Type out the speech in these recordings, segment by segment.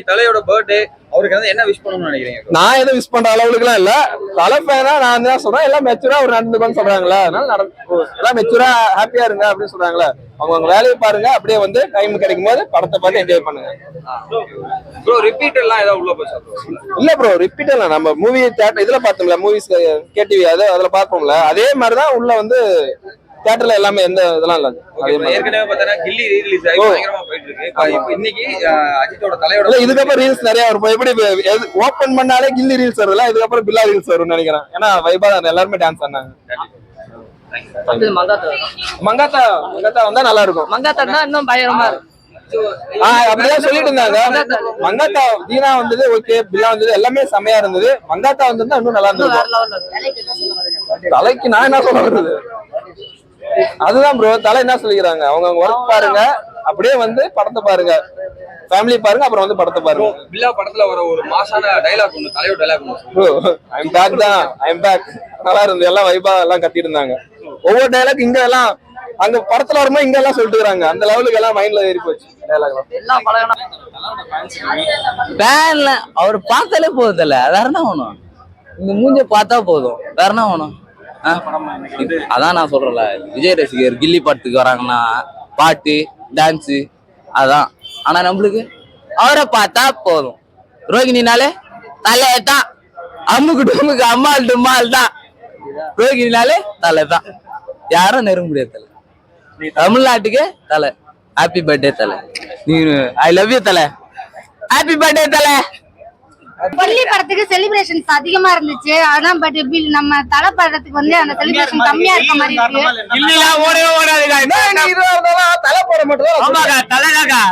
இன்னைக்கு தலையோட பர்த்டே அவருக்கு வந்து என்ன விஷ் பண்ணணும்னு நினைக்கிறீங்க? நான் எதுவும் விஷ் பண்ற அளவுக்குலாம் இல்ல. தலை ஃபேனா நான் தான் சொல்றேன். எல்லாம் மெச்சூரா ஒரு நடந்துக்கோன்னு சொல்றாங்களா அதனால நடந்து எல்லாம் மெச்சூரா ஹாப்பியா இருங்க அப்படின்னு சொல்றாங்களா அவங்க அவங்க வேலையை பாருங்க. அப்படியே வந்து டைம் கிடைக்கும் போது படத்தை பார்த்து என்ஜாய் பண்ணுங்க. ப்ரோ ரிப்பீட் எல்லாம் ஏதாவது உள்ள போய் இல்ல ப்ரோ ரிப்பீட் இல்ல. நம்ம மூவி தேட்டர் இதுல பார்த்தோம்ல மூவிஸ் கேடிவி அது அதுல பார்ப்போம்ல. அதே மாதிரிதான் உள்ள வந்து தியேட்டர்ல எல்லாமே எந்த இதெல்லாம் இல்ல. ஏற்கனவே பார்த்தா கில்லி ரீரிலீஸ் ஆகி ஓ. பயங்கரமா போயிட்டு இருக்கு. இப்ப இப்ப இன்னைக்கு அஹ், அஜித்தோட தலையோட இல்ல இதுக்கப்புறம் ரீல்ஸ் நிறைய வரும். எப்படி ஓபன் பண்ணாலே கில்லி ரீல்ஸ் வருதுல இதுக்கப்புறம் பில்லா ரீல்ஸ் வரும்னு நினைக்கிறேன். ஏன்னா வைபா எல்லாருமே டான்ஸ் ஆனாங்க மங்காத்தா. மங்காத்தா மங்காத்தா வந்தா நல்லா இருக்கும். மங்காத்தான்னா இன்னும் பயங்கரமா இருக்கும். அப்படிதான் சொல்லிட்டு இருந்தாங்க. மங்காத்தா தீனா வந்தது ஓகே பில்லா வந்தது எல்லாமே செமையா இருந்தது. மங்காத்தா வந்திருந்தா இன்னும் நல்லா இருந்தது. தலைக்கு நான் என்ன சொல்ல வருது அதுதான் ப்ரோ தலை என்ன சொல்லிக்கிறாங்க? அவங்க அவங்க ஒர்க் பாருங்க. அப்படியே வந்து படத்தை பாருங்க. ஃபேமிலி பாருங்க அப்புறம் வந்து படத்தை பாருங்க. பில்லா படத்துல வர ஒரு மாசான டைலாக் ஒண்ணு தலையோட டைலாக் ப்ரோ ஐம் பேக் தான். ஐம் பேக் நல்லா இருந்தது. எல்லாம் வைபா எல்லாம் கத்திட்டு இருந்தாங்க ஒவ்வொரு டைலாக் இங்க எல்லாம் அங்க படத்துல வரும்போது இங்க எல்லாம் சொல்லிட்டு இருக்காங்க அந்த லெவலுக்கு எல்லாம் மைண்ட்ல ஏறி போச்சு. டைலாக் அவர் பார்த்தாலே போகுதுல்ல வேற என்ன வேணும்? இந்த மூஞ்ச பார்த்தா போதும். வேற என்ன வேணும்? அதான் நான் சொல்றேன்ல விஜய் ரசிகர் கில்லி பாட்டுக்கு வராங்கன்னா பாட்டு டான்ஸு அதான். ஆனா நம்மளுக்கு அவரை பார்த்தா போதும். ரோகிணினாலே தலை தான் அம்முக்கு டும்முக்கு அம்மாள் டும்மாள் தான். ரோகிணினாலே தலை தான் யாரும் நெருங்க முடியாது தலை. தமிழ்நாட்டுக்கு தலை. ஹாப்பி பர்த்டே தலை. நீ ஐ லவ் யூ தலை. ஹாப்பி பர்த்டே தலை. கொல்லி படத்துக்கு செலிப்ரேஷன்ஸ் அதிகமா இருந்துச்சு. அதான் பட் நம்ம தலை படத்துக்கு வந்து அந்த செலிப்ரேஷன் கம்மியா இருக்க மாதிரி இருக்கு. இல்ல ஓடவே ஓடாதுடா தலை போட மட்டும் ஆமாக்கா தலைதாக்கா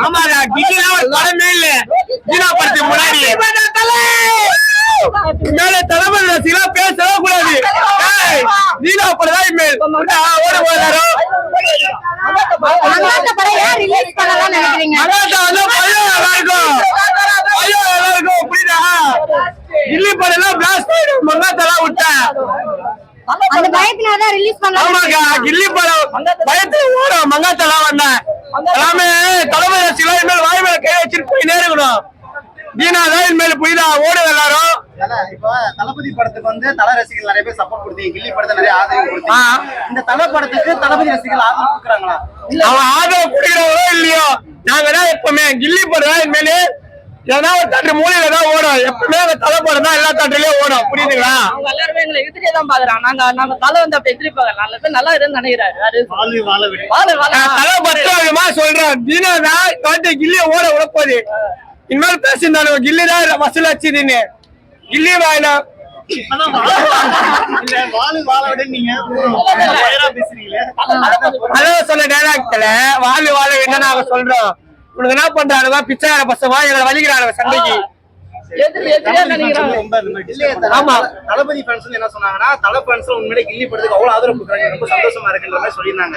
ஆமாக்கா கில்லிலாம் ஒரு படமே இல்ல. ஜீனா படத்துக்கு முன்னாடி. மேல தலைமை பேசவே கூடாது. ஜீனா படம் தான் இனிமேல். மங்காத்த படம் ஏன் ரிலீஸ் பண்ணலாம் நினைக்கிறீங்க? மகாத்தா வந்து பையன் நல்லா இருக்கும் பையன் நல்லா இருக்கும் புரியுதா? கில்லி படம் எல்லாம் பிளாஸ்ட் ஆயிடும் விட்டேன் அந்த பயத்தினாலதான் ரிலீஸ் பண்ணலாம் ஆமாக்கா கில்லி படம் பயத்துல ஓடும். மங்காத்தெல்லாம் வந்தேன் எல்லாமே தலைமை ரசிகளா இனிமேல் வாய் மேல கை வச்சுட்டு போய் நேருக்கணும் தீனா தான் இனிமேல் புரியுதா? ஓடுது எல்லாரும். தளபதி படத்துக்கு வந்து தல ரசிகர்கள் நிறைய பேர் சப்போர்ட் கொடுத்தீங்க. கில்லி படத்தை நிறைய ஆதரவு ஆ. கொடுத்தீங்க இந்த தல படத்துக்கு தளபதி ரசிகர்கள் ஆதரவு கொடுக்குறாங்களா? அவன் ஆதரவு இல்லையோ நாங்க தான் எப்பவுமே கில்லி படம் தான் இனிமேல் ஏன்னா ஒரு தட்டு மூலையில தான் ஓடும். எப்பவுமே அந்த தலை படம் தான் எல்லா தட்டுலயும் ஓடும். புரியுதுங்களா? அவங்க எல்லாருமே எங்களை எதிரியே தான் பாக்குறாங்க. நாங்க நாங்க தலை வந்து அப்ப எதிர்ப்பாங்க நல்ல பேர் நல்லா இருந்து நினைக்கிறாரு. தலை பத்திரமா சொல்றேன். தீனா தான் கில்லிய ஓட விடப்போகுது இனிமேல் பேசியிருந்தானு கில்லி தான் வசூல் வச்சுதுன்னு கில்லி வாயினா சொன்ன டைலாக்ல வாழ் வாழ என்ன நாங்க சொல்றோம்? உனக்கு என்ன பண்றானுங்க? பிச்சைக்கார பசங்க எங்களை வலிக்கிறானுங்க சண்டைக்கு. தளபதி வந்து என்ன சொன்னாங்கன்னா தல fans உண்மையிலே கில்லி படத்துக்கு அவ்வளவு ஆதரவு கொடுக்குறாங்க. ரொம்ப சந்தோஷமா இருக்குன்ற மாதிரி சொல்லியிருந்தாங்க.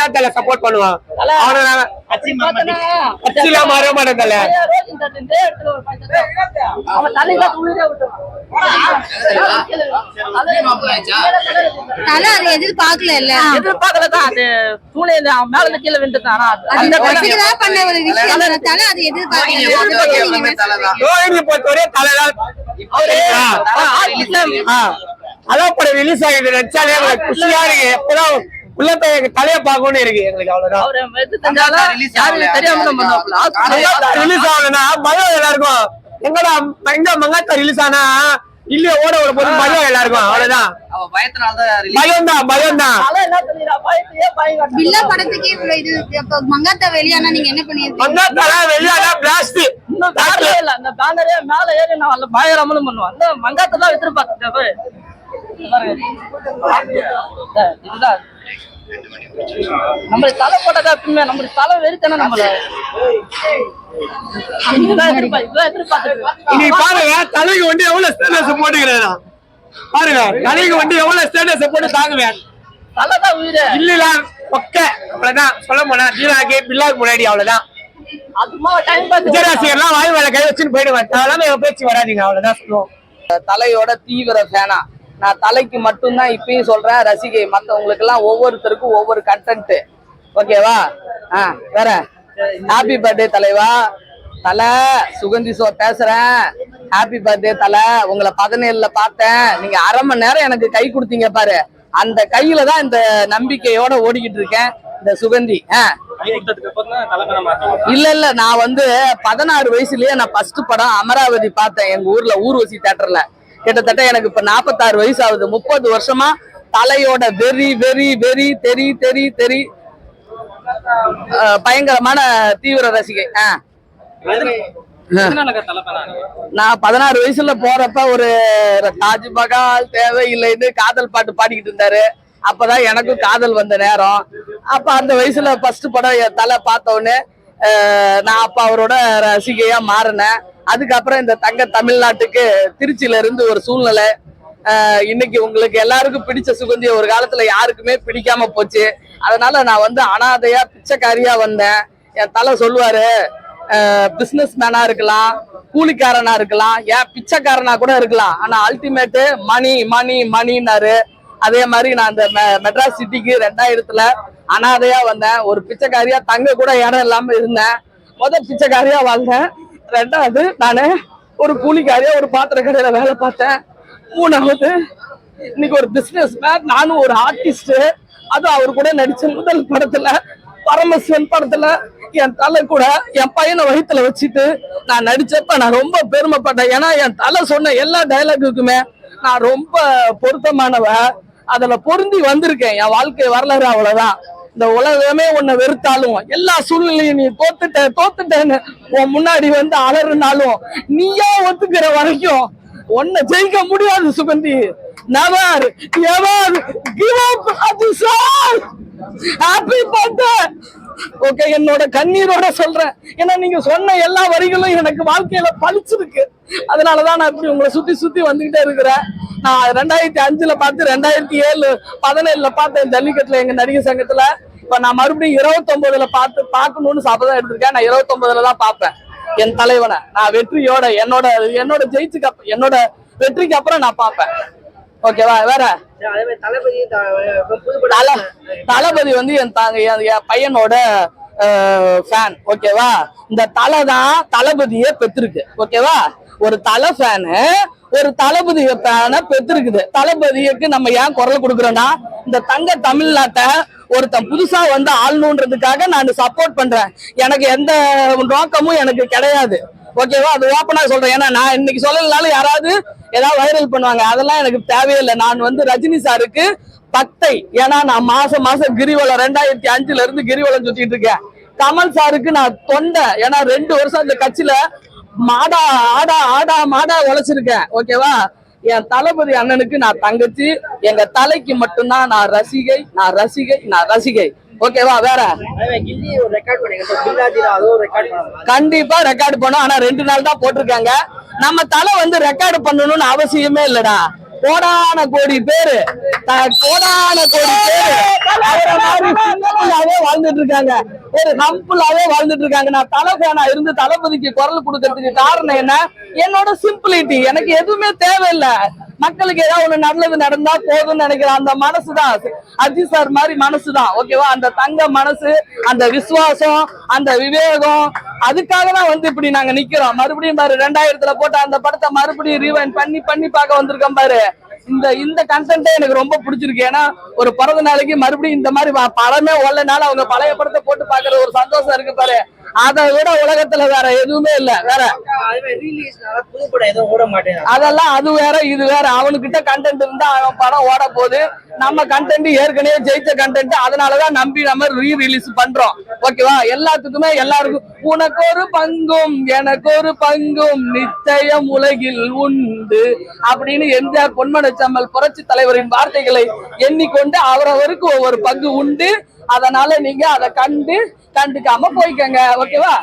தான் தலை சப்போர்ட் பண்ணுவோம் அவனை கட்சியில மாற மாட்டோம் தலை அதை எதிர்பார்க்கல இல்ல. எதிர்பார்க்கல தான் அது தூணை அவன் மேல இருந்து கீழே விண்டுட்டான் பண்ண ஒரு விஷயம். தானே. தலை அதை பொறுத்தவரை தலைதான் அதான் படம் ரிலீஸ் ஆகிது நினைச்சாலே குஷியா இருக்கு. எப்பதான் உள்ளத்தை எங்க தலைய பார்க்கணும்னு இருக்கு எங்களுக்கு அவ்வளவுதான். ரிலீஸ் ஆகலன்னா பயம் எல்லாருக்கும். எங்கடா எங்க மங்காத்தா ரிலீஸ் ஆனா இல்லையா ஓட ஓட போது பயம் எல்லாருக்கும் அவ்வளவுதான். பயம் தான் பயம் தான் படத்துக்கு இவ்வளவு இது மங்காத்தா வெளியானா நீங்க என்ன பண்ணிருக்கீங்க? மங்காத்தால வெளியாடா பிளாஸ்ட் இல்ல. அந்த பேனரே மேல ஏறி நான் அதுல பயங்கரமனு பண்ணுவான். அந்த மங்காத்தை தான் எதிர்பார்த்துட்டேன் பாரு. பாருங்க. இதுதான். நம்மளுக்கு தலை போட்டதா எப்பவுமே நம்மளுக்கு தலை வெறித்தானே நம்மள. இன்னைக்கு பாருங்க தலைக்கு வண்டி எவ்வளவு ஸ்டேட்டஸ் போட்டுக்கிறேன் பாருங்க தலைக்கு வண்டி எவ்வளவு ஸ்டேட்டஸ் போட்டு தாங்குவேன். தலை தான் உயிரே. இல்ல ஒக்க. அவ்வளவுதான். சொல்ல போனா தீனாக்கு பில்லாக்கு முன்னாடி அவ்வளவுதான். அதுமா டைம் பாஸ் விஜயராசிகர்லாம் வாய் மேல கை வச்சுன்னு போயிடுவேன். அதெல்லாம் பேச்சு வராதீங்க அவ்வளவுதான் சொல்லுவோம். தலையோட தீவிர ஃபேனா நான் தலைக்கு மட்டும்தான் இப்பயும் சொல்றேன் ரசிகை மத்தவங்களுக்கு எல்லாம் ஒவ்வொருத்தருக்கும் ஒவ்வொரு கண்டென்ட் ஓகேவா ஆ வேற? ஹாப்பி பர்த்டே தலைவா. தலை சுகந்தி சோ பேசுறேன். ஹாப்பி பர்த்டே தலை. உங்களை பதினேழுல பார்த்தேன். நீங்க அரை மணி நேரம் எனக்கு கை கொடுத்தீங்க பாரு. அந்த கையில தான் இந்த நம்பிக்கையோட ஓடிக்கிட்டு இருக்கேன் இந்த சுகந்தி. இல்ல இல்ல நான் வந்து பதினாறு வயசுலயே நான் ஃபர்ஸ்ட் படம் அமராவதி பார்த்தேன் எங்க ஊர்ல ஊர்வசி தேட்டர்ல கிட்டத்தட்ட எனக்கு இப்ப நாற்பத்தாறு வயசு ஆகுது முப்பது வருஷமா தலையோட வெறி வெறி வெறி தெரி தெரி தெரி பயங்கரமான தீவிர ரசிகை. நான் பதினாறு வயசுல போறப்ப ஒரு தாஜ்மஹால் தேவையில்லைன்னு காதல் பாட்டு பாடிக்கிட்டு இருந்தாரு. அப்பதான் எனக்கும் காதல் வந்த நேரம். அப்ப அந்த வயசுல ஃபர்ஸ்ட் படம் என் தலை பார்த்த உடனே நான் அப்ப அவரோட ரசிகையா மாறினேன். அதுக்கப்புறம் இந்த தங்க தமிழ்நாட்டுக்கு திருச்சியில இருந்து ஒரு சூழ்நிலை. இன்னைக்கு உங்களுக்கு எல்லாருக்கும் பிடிச்ச சுகந்தி ஒரு காலத்துல யாருக்குமே பிடிக்காம போச்சு. அதனால நான் வந்து அனாதையா பிச்சைக்காரியா வந்தேன். என் தலை சொல்லுவாரு பிசினஸ் மேனா இருக்கலாம் கூலிக்காரனா இருக்கலாம் ஏன் பிச்சைக்காரனா கூட இருக்கலாம். ஆனா அல்டிமேட்டு மணி மணி மணின்னாரு அதே மாதிரி நான் அந்த மெ- மெட்ராஸ் சிட்டிக்கு ரெண்டாயிரத்துல அனாதையா வந்தேன். ஒரு பிச்சைக்காரியா தங்க கூட இடம் இல்லாம இருந்தேன். முதல் பிச்சைக்காரியா வாழ்ந்தேன் ரெண்டாவது நான் ஒரு கூலிக்காரியா ஒரு பாத்திர கடையில வேலை பார்த்தேன். மூணாவது இன்னைக்கு ஒரு பிசினஸ் மேன் நானும் ஒரு ஆர்டிஸ்ட் அதுவும் அவர் கூட நடிச்ச முதல் படத்துல பரமசிவன் படத்துல என் தலை கூட என் பையனை வயிற்றுல வச்சுட்டு நான் நடிச்சப்ப நான் ரொம்ப பெருமைப்பட்டேன். ஏன்னா என் தலை சொன்ன எல்லா டைலாக்குக்குமே நான் ரொம்ப பொருத்தமானவ. அதுல பொருந்தி வந்திருக்கேன். என் வாழ்க்கை வரலாறு அவ்வளவுதான். இந்த உலகமே உன்னை வெறுத்தாலும் எல்லா சூழ்நிலையும் நீ தோத்துட்ட தோத்துட்டேன்னு உன் முன்னாடி வந்து அலறுனாலும் நீயா ஒத்துக்கிற வரைக்கும் உன்னை ஜெயிக்க முடியாது Suganthi never ever give up அதிசார் happy birthday okay என்னோட கண்ணீரோட சொல்றேன். ஏன்னா நீங்க சொன்ன எல்லா வரிகளும் எனக்கு வாழ்க்கையில பழிச்சிருக்கு அதனாலதான் நான் இப்படி உங்களை சுத்தி சுத்தி வந்துகிட்டே இருக்கிறேன். நான் ரெண்டாயிரத்தி அஞ்சுல பார்த்து ரெண்டாயிரத்தி ஏழு பதினேழுல பார்த்தேன் ஜல்லிக்கட்டுல எங்க நடிகர் சங்கத்துல. இப்ப நான் மறுபடியும் இருபத்தொன்பதுல பார்த்து பார்க்கணும்னு சபதம் எடுத்திருக்கேன். நான் இருபத்தொன்பதுல தான் பார்ப்பேன். என் தலைவனை. நான் வெற்றியோட என்னோட என்னோட ஜெயிச்சுக்கு என்னோட வெற்றிக்கு அப்புறம் நான் பார்ப்பேன். ஓகேவா வேற. தளபதி வந்து என் தாங்க என் என் பையனோட ஃபேன் ஓகேவா இந்த தலை தான் தளபதியே பெற்றிருக்கு. ஓகேவா ஒரு தலை ஃபேனு ஒரு தளபதி ஃபேனை பெற்றிருக்குது. தளபதிக்கு நம்ம ஏன் குரல் கொடுக்குறோம்னா இந்த தங்க தமிழ்நாட்டை ஒருத்தன் புதுசா வந்து ஆளணுன்றதுக்காக நான் சப்போர்ட் பண்றேன். எனக்கு எந்த நோக்கமும் எனக்கு கிடையாது. ஓகேவா? அது ஓப்பனாக சொல்றேன். ஏன்னா நான் இன்னைக்கு சொல்லலனாலும் யாராவது ஏதாவது வைரல் பண்ணுவாங்க. அதெல்லாம் எனக்கு தேவையில்லை. நான் வந்து ரஜினி சாருக்கு பத்தை. ஏன்னா நான் மாசம் மாசம் கிரிவலம் ரெண்டாயிரத்தி அஞ்சுல இருந்து கிரிவலம் சுத்திட்டு இருக்கேன். கமல் சாருக்கு நான் தொண்டை. ஏன்னா ரெண்டு வருஷம் இந்த கட்சியில மாடா ஆடா ஆடா மாடா உழைச்சிருக்கேன். ஓகேவா? என் தளபதி அண்ணனுக்கு நான் தங்கச்சி. எங்க தலைக்கு மட்டும்தான் நான் ரசிகை. நான் ரசிகை நான் ரசிகை. ஓகேவா வேற. கண்டிப்பா ரெக்கார்டு பண்ணும். ஆனா ரெண்டு நாள் தான் போட்டிருக்காங்க. நம்ம தலை வந்து ரெக்கார்டு பண்ணணும்னு அவசியமே இல்லடா. கோடான கோடி பேரு. கோடான கோடி பேரு. அவரை மாதிரி வாழ்ந்துட்டு இருக்காங்க ஒரு ஹம்புளாவே வாழ்ந்துட்டு இருக்காங்க நான் தலை ஃபேனா இருந்து தளபதிக்கு குரல் கொடுக்கறதுக்கு காரணம் என்ன? என்னோட சிம்பிளிட்டி எனக்கு எதுவுமே தேவையில்லை. மக்களுக்கு ஏதாவது ஒண்ணு நல்லது நடந்தா போதும்னு நினைக்கிற அந்த மனசுதான். அஜித் சார் மாதிரி மனசுதான். ஓகேவா அந்த தங்க மனசு அந்த விசுவாசம் அந்த விவேகம். அதுக்காக தான் வந்து இப்படி நாங்க நிக்கிறோம். மறுபடியும் பாரு ரெண்டாயிரத்துல போட்ட அந்த படத்தை மறுபடியும் ரீவைன் பண்ணி பண்ணி பார்க்க வந்திருக்கோம் பாரு. இந்த இந்த கண்டென்ட்டே எனக்கு ரொம்ப பிடிச்சிருக்கு. ஏன்னா ஒரு பிறந்த நாளைக்கு மறுபடியும் இந்த மாதிரி படமே ஓடலனால அவங்க பழைய படத்தை போட்டு பாக்குற ஒரு சந்தோஷம் இருக்கு பாரு. அதை விட உலகத்துல வேற எதுவுமே இல்ல. வேற. அதெல்லாம் அது வேற இது வேற. அவனுக்கிட்ட கண்டென்ட் இருந்தா அவன் படம் ஓட போகுது. நம்ம கண்டென்ட் ஏற்கனவே ஜெயிச்ச கண்டென்ட் அதனாலதான் நம்பி நம்ம ரீ ரிலீஸ் பண்றோம் ஓகேவா எல்லாத்துக்குமே எல்லாருக்கும் உனக்கு ஒரு பங்கும் எனக்கு ஒரு பங்கும் நிச்சயம் உலகில் உண்டு அப்படின்னு எம்ஜிஆர் பொன்மனச்சம்மல் புரட்சி தலைவரின் வார்த்தைகளை எண்ணிக்கொண்டு அவரவருக்கு ஒவ்வொரு பங்கு உண்டு. அதனால நீங்க அதை கண்டு கண்டுக்காம போய்க்கங்க. ஓகேவா